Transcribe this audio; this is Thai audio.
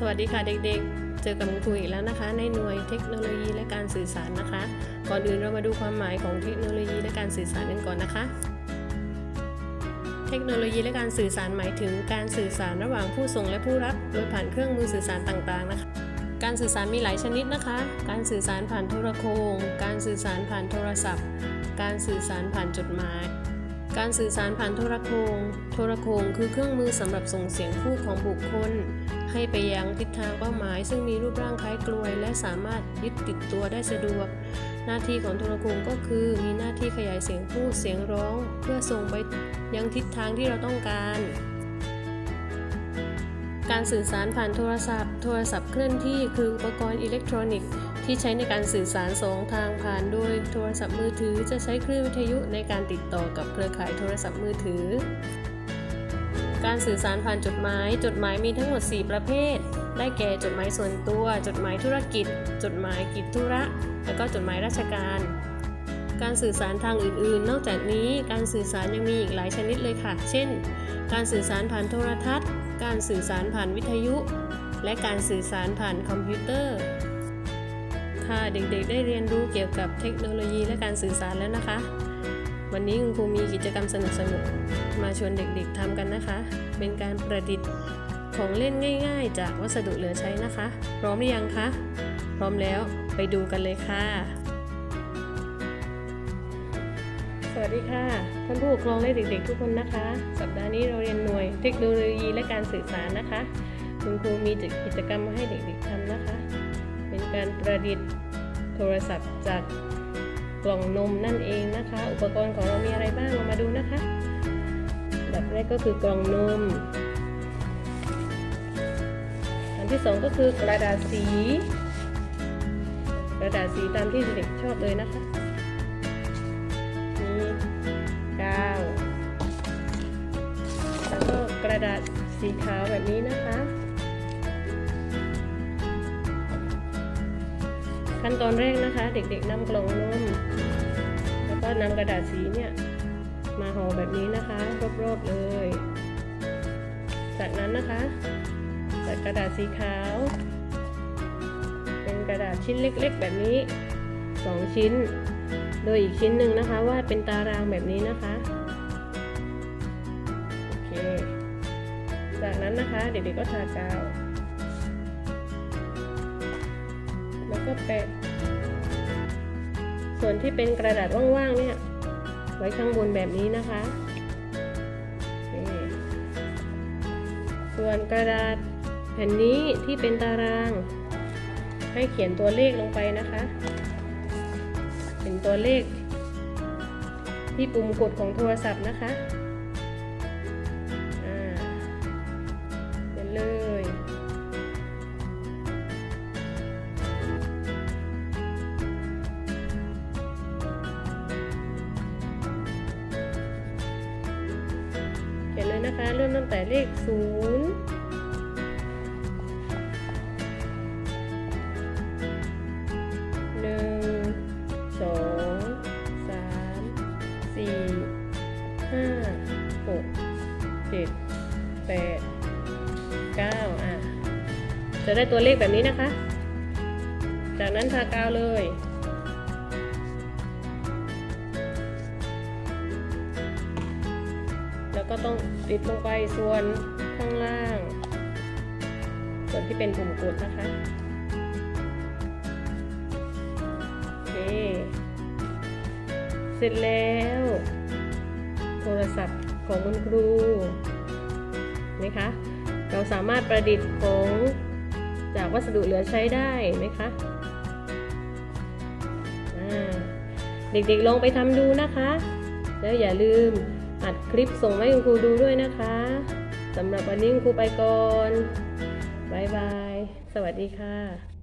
สวัสดีค่ะเด็กๆ เจอกับคุณครูอีกแล้วนะคะ ในหน่วยเทคโนโลยีและการสื่อสารนะคะ ก่อนอื่นเรามาดูความหมายของเทคโนโลยีและการสื่อสารกันก่อนนะคะ เทคโนโลยีและการสื่อสารหมายถึงการสื่อสารระหว่างผู้ส่งและผู้รับ โดยผ่านเครื่องมือสื่อสารต่างๆนะคะ การสื่อสารมีหลายชนิดนะคะ การสื่อสารผ่านโทรโขงการสื่อสารผ่านโทรศัพท์ การสื่อสารผ่านจดหมายการสื่อสารผ่านโทรโขงโทรโขงคือเครื่องมือสำหรับส่งเสียงพูดของบุคคล ให้ไปยังทิศทางเป้าหมาย ซึ่งมีรูปร่างคล้ายกลวย และสามารถยึดติดตัวได้สะดวก หน้าที่ของโทรโขงก็คือมีหน้าที่ขยายเสียงพูดเสียงร้อง เพื่อส่งไปยังทิศทางที่เราต้องการ การสื่อสารผ่านโทรศัพท์ โทรศัพท์เคลื่อนที่คืออุปกรณ์อิเล็กทรอนิกส์ที่ใช้ในการสื่อสารสองทางผ่านโดยโทรศัพท์มือถือ จะใช้คลื่นวิทยุในการติดต่อกับเครือข่ายโทรศัพท์มือถือ การสื่อสารผ่านจดหมาย จดหมายมีทั้งหมด 4 ประเภท ได้แก่จดหมายส่วนตัว จดหมายธุรกิจ จดหมายกิจธุระ และก็จดหมายราชการ การสื่อสารทางอื่นๆ นอกจากนี้การสื่อสารยังมีอีกหลายชนิดเลยค่ะ เช่น การสื่อสารผ่านโทรทัศน์ การสื่อสารผ่านวิทยุ และการสื่อสารผ่านคอมพิวเตอร์ ค่ะเด็กๆ ได้เรียนรู้เกี่ยวกับเทคโนโลยีและการสื่อสารแล้วนะคะ วันนี้คุณครูมีกิจกรรมสนุกๆ มาชวนเด็กๆทำกันนะคะ เป็นการประดิษฐ์ของเล่นง่าย ๆ จากวัสดุเหลือใช้นะคะ พร้อมหรือยังคะ พร้อมแล้วไปดูกันเลยค่ะ สวัสดีค่ะ ท่านผู้ปกครองและเด็กๆทุกคนนะคะ สัปดาห์นี้เราเรียนหน่วยเทคโนโลยีและการสื่อสารนะคะ คุณครูมีกิจกรรมมาให้เด็กๆทำนะคะ เป็นการประดิษฐ์โทรศัพท์จากกล่องนมนั่นเองนะคะ อุปกรณ์ของเรา รกก็คือกล่องนม อันที่สองก็คือกระดาษสี กระดาษสีตามที่เด็กชอบเลยนะคะมีกาวแล้วก็กระดาษสีขาวแบบนี้นะคะ ขั้นตอนแรกนะคะ เด็กๆนำกล่องนมแล้วก็นำกระดาษสีเนี่ย มาห่อแบบนี้นะคะ รอบๆเลย จากนั้นนะคะจัดกระดาษสีขาว เป็นกระดาษชิ้นเล็กๆ แบบนี้ 2 ชิ้น โดยอีกชิ้นหนึ่งนะคะวาดเป็นตารางแบบนี้นะคะโอเคจากนั้นนะคะเด็กๆก็ทากาว แล้วก็แปะส่วนที่เป็นกระดาษว่างๆเนี่ย ไว้ข้างบนแบบนี้นะคะ ส่วนกระดาษแผ่นนี้ที่เป็นตาราง ให้เขียนตัวเลขลงไปนะคะ เป็นตัวเลข ที่ปุ่มกดของโทรศัพท์นะคะ นเลยนะคะ เริ่มตั้งแต่เลขศูนย์หนึ่งสองสามสี่ห้าหกเจ็ดแปดเก้าอะ จะได้ตัวเลขแบบนี้นะคะ จากนั้นทากาวเลย แล้วก็ต้องติดลงไปส่วนข้างล่าง ส่วนที่เป็นปุ่มกดนะคะโอเคเสร็จแล้ว โทรศัพท์ของคุณครูนะคะ เราสามารถประดิษฐ์ของจากวัสดุเหลือใช้ได้ไหมคะเด็กๆลองไปทำดูนะคะ แล้วอย่าลืม อัดคลิปส่งให้คุณครูดูด้วยนะคะสำหรับวันนี้ครูไปก่อนบายบาย สวัสดีค่ะ